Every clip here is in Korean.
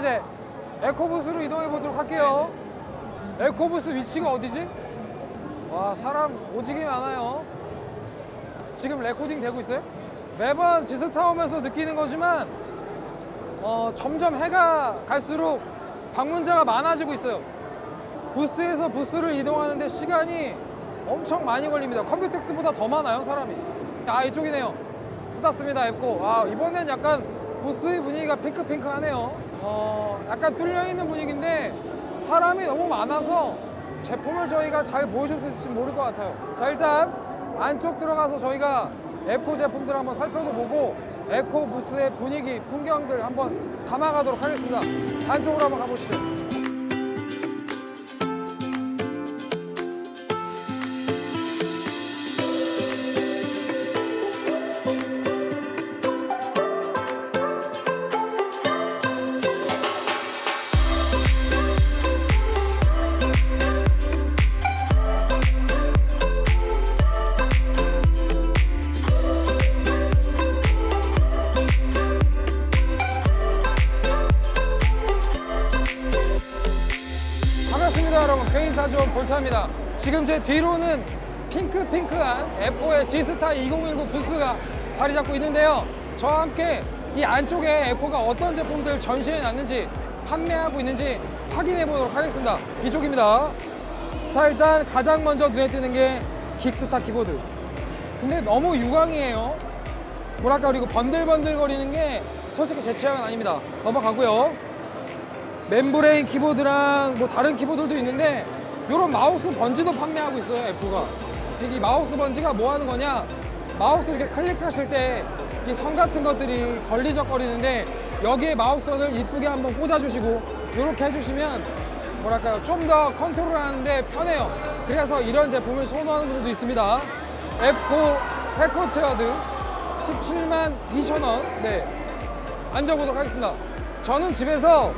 이제 에코부스로 이동해 보도록 할게요. 에코부스 위치가 어디지? 와 사람 오지게 많아요. 지금 레코딩 되고 있어요? 매번 지스타 오면서 느끼는 거지만 어, 점점 해가 갈수록 방문자가 많아지고 있어요. 부스에서 부스를 이동하는데 시간이 엄청 많이 걸립니다. 컴퓨텍스보다 더 많아요, 사람이. 아, 이쪽이네요. 뜯었습니다, 앱고. 아, 이번엔 약간 부스의 분위기가 핑크핑크하네요. 어, 약간 뚫려있는 분위기인데 사람이 너무 많아서 제품을 저희가 잘 보여줄 수 있을지 모를 것 같아요. 자, 일단 안쪽 들어가서 저희가 에코 제품들 한번 살펴도 보고 에코 부스의 분위기, 풍경들 한번 담아가도록 하겠습니다. 안쪽으로 한번 가보시죠. 볼타입니다. 지금 제 뒤로는 핑크핑크한 F4의 G스타 2019 부스가 자리 잡고 있는데요. 저와 함께 이 안쪽에 F4가 어떤 제품들 전시해 놨는지 판매하고 있는지 확인해 보도록 하겠습니다. 이쪽입니다. 자 일단 가장 먼저 눈에 띄는 게 긱스타 키보드. 근데 너무 유광이에요. 뭐랄까 그리고 번들번들 거리는 게 솔직히 제 취향은 아닙니다. 넘어가고요. 멤브레인 키보드랑 뭐 다른 키보드도 있는데 이런 마우스 번지도 판매하고 있어요 애플가. 이 마우스 번지가 뭐 하는 거냐? 마우스 이렇게 클릭하실 때 이 선 같은 것들이 걸리적거리는데 여기에 마우스선을 이쁘게 한번 꽂아주시고 이렇게 해주시면 뭐랄까요? 좀 더 컨트롤 하는데 편해요. 그래서 이런 제품을 선호하는 분들도 있습니다. F4 패커체어드 17만 2천 원. 네. 앉아보도록 하겠습니다. 저는 집에서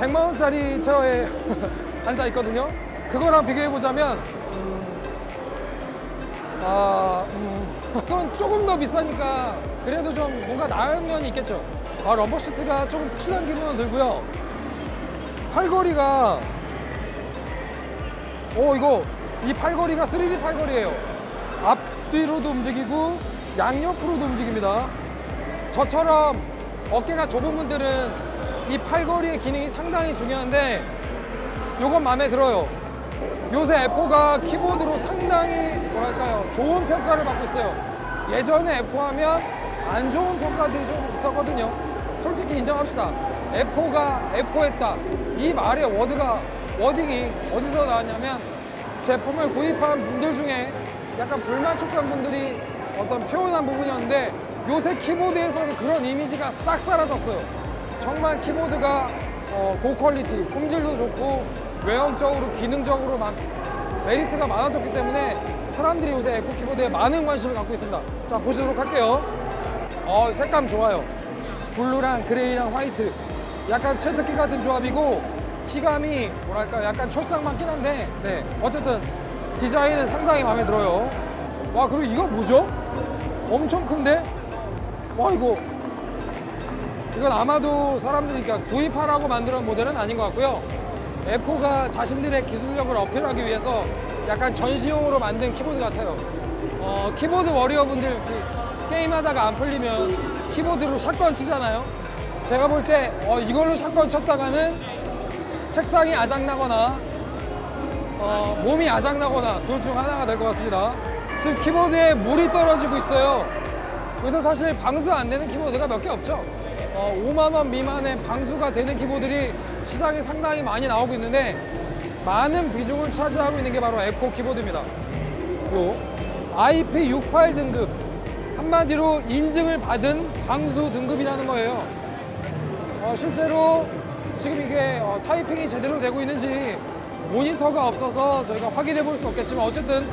100만 원짜리 체어에 앉아 있거든요. 그거랑 비교해 보자면 아, 음, 그건 조금 더 비싸니까 그래도 좀 뭔가 나은 면이 있겠죠. 아, 럼버 시트가 조금 푹신한 기분은 들고요. 팔걸이가 오 이거 이 팔걸이가 3D 팔걸이에요. 앞뒤로도 움직이고 양옆으로도 움직입니다. 저처럼 어깨가 좁은 분들은 이 팔걸이의 기능이 상당히 중요한데 이건 마음에 들어요. 요새 에코가 키보드로 상당히 뭐랄까요 좋은 평가를 받고 있어요. 예전에 에코 하면 안 좋은 평가들이 좀 있었거든요. 솔직히 인정합시다. 에코가 에코했다. 이 말의 워드가 워딩이 어디서 나왔냐면 제품을 구입한 분들 중에 약간 불만족한 분들이 어떤 표현한 부분이었는데 요새 키보드에서는 그런 이미지가 싹 사라졌어요. 정말 키보드가 어, 고퀄리티, 품질도 좋고 외형적으로 기능적으로 막 메리트가 많아졌기 때문에 사람들이 요새 에코 키보드에 많은 관심을 갖고 있습니다. 자 보시도록 할게요. 어, 색감 좋아요. 블루랑 그레이랑 화이트. 약간 채특기 같은 조합이고 키감이 뭐랄까 약간 촐싹 맞긴 한데 네 어쨌든 디자인은 상당히 마음에 들어요. 와 그리고 이거 뭐죠? 엄청 큰데? 와 이거 이건 아마도 사람들이 그러니까 구입하라고 만든 모델은 아닌 것 같고요. 에코가 자신들의 기술력을 어필하기 위해서 약간 전시용으로 만든 키보드 같아요. 어, 키보드 워리어 분들 이렇게 게임하다가 안 풀리면 키보드로 샷건 치잖아요. 제가 볼때 어, 이걸로 샷건 쳤다가는 책상이 아작나거나 어, 몸이 아작나거나 둘 중 하나가 될 것 같습니다. 지금 키보드에 물이 떨어지고 있어요. 요새 사실 방수 안 되는 키보드가 몇 개 없죠. 어, 5만 원 미만의 방수가 되는 키보드들이 시장에 상당히 많이 나오고 있는데 많은 비중을 차지하고 있는 게 바로 에코 키보드입니다. 요 IP68 등급 한마디로 인증을 받은 방수 등급이라는 거예요. 어, 실제로 지금 이게 어, 타이핑이 제대로 되고 있는지 모니터가 없어서 저희가 확인해 볼 수 없겠지만 어쨌든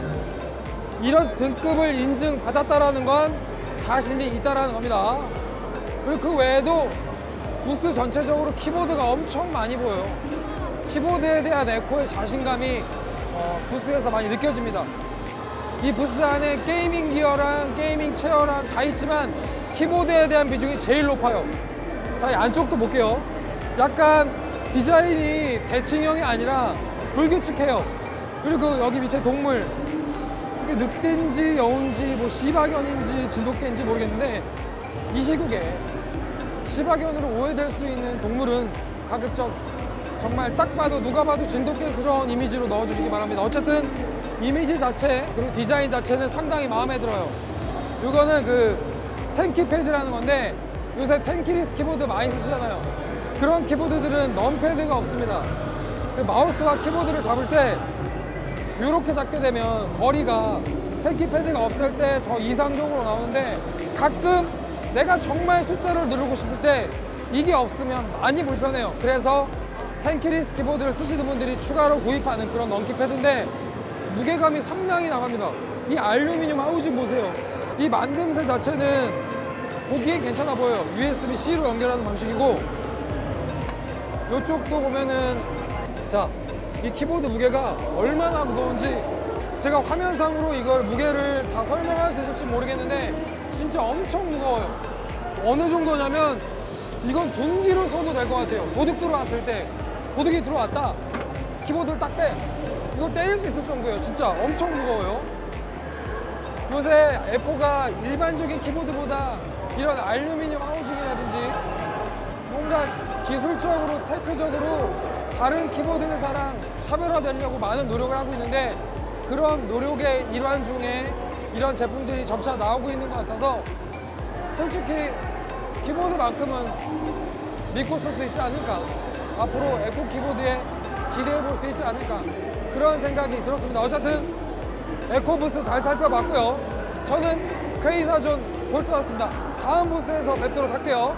이런 등급을 인증받았다라는 건 자신이 있다라는 겁니다. 그리고 그 외에도 부스 전체적으로 키보드가 엄청 많이 보여요. 키보드에 대한 에코의 자신감이 어, 부스에서 많이 느껴집니다. 이 부스 안에 게이밍 기어랑 게이밍 체어랑 다 있지만 키보드에 대한 비중이 제일 높아요. 자, 이 안쪽도 볼게요. 약간 디자인이 대칭형이 아니라 불규칙해요. 그리고 여기 밑에 동물 이게 늑대인지 여우인지 뭐 시바견인지 진돗개인지 모르겠는데 이 시국에 시바견으로 오해될 수 있는 동물은 가급적 정말 딱 봐도 누가 봐도 진돗개스러운 이미지로 넣어주시기 바랍니다. 어쨌든 이미지 자체 그리고 디자인 자체는 상당히 마음에 들어요. 이거는 그 탱키 패드라는 건데 요새 탱키리스 키보드 많이 쓰시잖아요. 그런 키보드들은 넘패드가 없습니다. 그 마우스와 키보드를 잡을 때 이렇게 잡게 되면 거리가 탱키 패드가 없을 때 더 이상적으로 나오는데 가끔 내가 정말 숫자를 누르고 싶을 때 이게 없으면 많이 불편해요. 그래서 탱키리스 키보드를 쓰시는 분들이 추가로 구입하는 그런 넘키 패드인데 무게감이 상당히 나갑니다. 이 알루미늄 하우징 보세요. 이 만듦새 자체는 보기엔 괜찮아 보여요. USB-C로 연결하는 방식이고 이쪽도 보면은 자, 이 키보드 무게가 얼마나 무거운지 제가 화면상으로 이걸 무게를 다 설명할 수 있을지 모르겠는데 진짜 엄청 무거워요. 어느 정도냐면 이건 둔기로 써도 될 것 같아요. 도둑 들어왔을 때 도둑이 들어왔다. 키보드를 딱 빼. 이걸 때릴 수 있을 정도예요. 진짜 엄청 무거워요. 요새 에코가 일반적인 키보드보다 이런 알루미늄 하우징이라든지 뭔가 기술적으로 테크적으로 다른 키보드 회사랑 차별화되려고 많은 노력을 하고 있는데 그런 노력의 일환 중에 이런 제품들이 점차 나오고 있는 것 같아서 솔직히 키보드만큼은 믿고 쓸 수 있지 않을까? 앞으로 에코 키보드에 기대해 볼 수 있지 않을까? 그런 생각이 들었습니다. 어쨌든 에코 부스 잘 살펴봤고요. 저는 K사전 볼트였습니다. 다음 부스에서 뵙도록 할게요